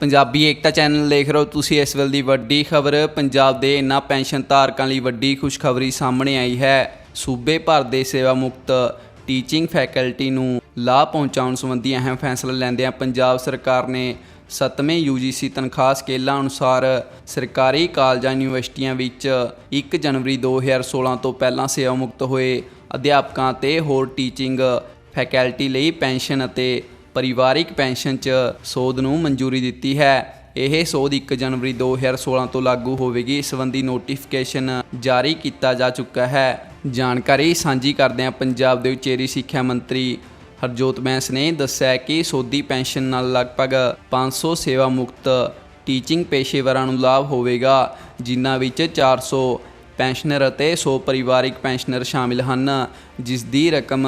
ਪੰਜਾਬੀ ਏਕਤਾ channel ਦੇਖ ਰਹੇ ਹੋ ਤੁਸੀਂ ਇਸ ਵੇਲੇ ਦੀ ਵੱਡੀ ਖਬਰ। ਪੰਜਾਬ ਦੇ ਇਨ੍ਹਾਂ ਪੈਨਸ਼ਨ ਧਾਰਕਾਂ ਲਈ ਵੱਡੀ ਖੁਸ਼ਖਬਰੀ ਸਾਹਮਣੇ ਆਈ ਹੈ। ਸੂਬੇ ਭਰ ਦੇ ਸੇਵਾ ਮੁਕਤ ਟੀਚਿੰਗ ਫੈਕਲਟੀ ਨੂੰ ਲਾਭ ਪਹੁੰਚਾਉਣ ਸੰਬੰਧੀ ਅਹਿਮ ਫੈਸਲਾ ਲੈਂਦਿਆਂ ਪੰਜਾਬ ਸਰਕਾਰ ਨੇ 7ਵੇਂ UGC ਤਨਖਾਹ ਸਕੇਲਾਂ ਅਨੁਸਾਰ ਸਰਕਾਰੀ ਕਾਲਜਾਂ ਯੂਨੀਵਰਸਿਟੀਆਂ ਵਿੱਚ 1 ਜਨਵਰੀ 2016 ਤੋਂ ਪਹਿਲਾਂ ਸੇਵਾ ਮੁਕਤ ਹੋਏ। ਅਧਿਆਪਕਾਂ ਤੇ ਹੋਰ ਟੀਚਿੰਗ ਫੈਕਲਟੀ ਲਈ ਪੈਨਸ਼ਨ ਅਤੇ ਪਰਿਵਾਰਿਕ ਪੈਨਸ਼ਨ 'ਚ ਸੋਧ ਨੂੰ ਮਨਜ਼ੂਰੀ ਦਿੱਤੀ ਹੈ। ਇਹ ਸੋਧ 1 ਜਨਵਰੀ 2016 ਤੋਂ ਲਾਗੂ ਹੋਵੇਗੀ। ਇਸ ਸੰਬੰਧੀ ਨੋਟੀਫਿਕੇਸ਼ਨ ਜਾਰੀ ਕੀਤਾ ਜਾ ਚੁੱਕਾ ਹੈ। ਜਾਣਕਾਰੀ ਸਾਂਝੀ ਕਰਦਿਆਂ ਪੰਜਾਬ ਦੇ ਉਚੇਰੀ ਸਿੱਖਿਆ ਮੰਤਰੀ ਹਰਜੋਤ ਬੈਂਸ ਨੇ ਦੱਸਿਆ ਕਿ ਸੋਧੀ ਪੈਨਸ਼ਨ ਨਾਲ ਲਗਭਗ 500 ਸੇਵਾ ਮੁਕਤ ਟੀਚਿੰਗ ਪੇਸ਼ੇਵਰਾਂ ਨੂੰ ਲਾਭ ਹੋਵੇਗਾ, ਜਿਨ੍ਹਾਂ ਵਿੱਚ 400 ਪੈਨਸ਼ਨਰ ਅਤੇ 100 ਪਰਿਵਾਰਿਕ ਪੈਨਸ਼ਨਰ ਸ਼ਾਮਿਲ ਹਨ, ਜਿਸ ਦੀ ਰਕਮ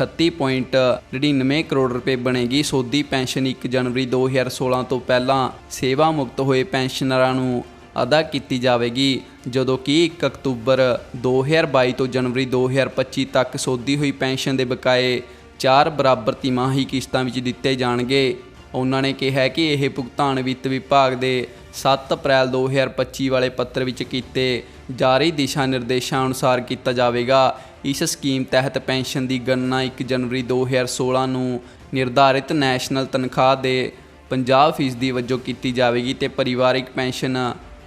38.99 ਕਰੋੜ ਰੁਪਏ ਬਣੇਗੀ ਸੋਧੀ ਪੈਨਸ਼ਨ 1 ਜਨਵਰੀ 2016 ਤੋਂ ਪਹਿਲਾਂ। ਸੇਵਾ ਮੁਕਤ ਹੋਏ ਪੈਨਸ਼ਨਰਾਂ ਨੂੰ ਅਦਾ ਕੀਤੀ ਜਾਵੇਗੀ, ਜਦੋਂ ਕਿ 1 ਅਕਤੂਬਰ 2022 ਤੋਂ ਜਨਵਰੀ 2025 ਤੱਕ ਸੋਧੀ ਹੋਈ ਪੈਨਸ਼ਨ ਦੇ ਬਕਾਏ ਚਾਰ ਬਰਾਬਰ ਤਿਮਾਹੀ ਕਿਸ਼ਤਾਂ ਵਿੱਚ ਦਿੱਤੇ ਜਾਣਗੇ। ਉਹਨਾਂ ਨੇ ਕਿਹਾ ਕਿ ਇਹ ਭੁਗਤਾਨ ਵਿੱਤ ਵਿਭਾਗ ਦੇ 7 ਅਪ੍ਰੈਲ 2025 ਵਾਲੇ ਪੱਤਰ ਵਿੱਚ ਕੀਤੇ ਜਾਰੀ ਦਿਸ਼ਾ ਨਿਰਦੇਸ਼ਾਂ ਅਨੁਸਾਰ ਕੀਤਾ ਜਾਵੇਗਾ। ਇਸ ਸਕੀਮ ਤਹਿਤ ਪੈਨਸ਼ਨ ਦੀ ਗਣਨਾ 1 ਜਨਵਰੀ 2016 ਨੂੰ ਨਿਰਧਾਰਿਤ ਨੈਸ਼ਨਲ ਤਨਖਾਹ ਦੇ 50% ਦੀ ਵਜੋਂ ਕੀਤੀ ਜਾਵੇਗੀ ਤੇ ਪਰਿਵਾਰਿਕ ਪੈਨਸ਼ਨ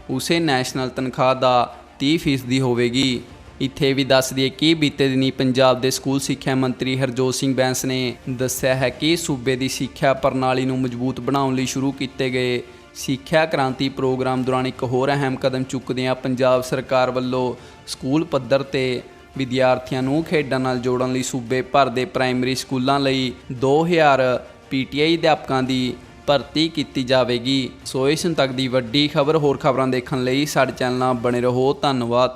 ਉਸੇ ਨੈਸ਼ਨਲ ਤਨਖਾਹ ਦਾ 30% ਦੀ ਹੋਵੇਗੀ। ਇੱਥੇ ਵੀ ਦੱਸ ਦਈਏ ਕਿ ਬੀਤੇ ਦਿਨੀ ਪੰਜਾਬ ਦੇ ਸਕੂਲ ਸਿੱਖਿਆ ਮੰਤਰੀ ਹਰਜੋਤ ਸਿੰਘ ਬੈਂਸ ਨੇ ਦੱਸਿਆ ਹੈ ਕਿ ਸੂਬੇ ਦੀ ਸਿੱਖਿਆ ਪ੍ਰਣਾਲੀ ਨੂੰ ਮਜ਼ਬੂਤ ਬਣਾਉਣ ਲਈ ਸ਼ੁਰੂ ਕੀਤੇ ਗਏ ਸਿੱਖਿਆ ਕ੍ਰਾਂਤੀ ਪ੍ਰੋਗਰਾਮ ਦੌਰਾਨ ਇੱਕ ਹੋਰ ਅਹਿਮ ਕਦਮ ਚੁੱਕਦਿਆਂ ਪੰਜਾਬ ਸਰਕਾਰ ਵੱਲੋਂ ਸਕੂਲ ਪੱਧਰ ਤੇ ਵਿਦਿਆਰਥੀਆਂ ਨੂੰ ਖੇਡਾਂ ਨਾਲ ਜੋੜਨ ਲਈ ਸੂਬੇ ਭਰ ਦੇ ਪ੍ਰਾਇਮਰੀ ਸਕੂਲਾਂ ਲਈ 2000 ਪੀਟੀਆਈ ਅਧਿਆਪਕਾਂ ਦੀ ਭਰਤੀ ਕੀਤੀ ਜਾਵੇਗੀ। ਸੋ ਇਸ ਤੱਕ ਦੀ ਵੱਡੀ ਖਬਰ ਹੋਰ ਖਬਰਾਂ ਦੇਖਣ ਲਈ ਸਾਡੇ ਚੈਨਲ ਨਾਲ ਬਣੇ ਰਹੋ। ਧੰਨਵਾਦ।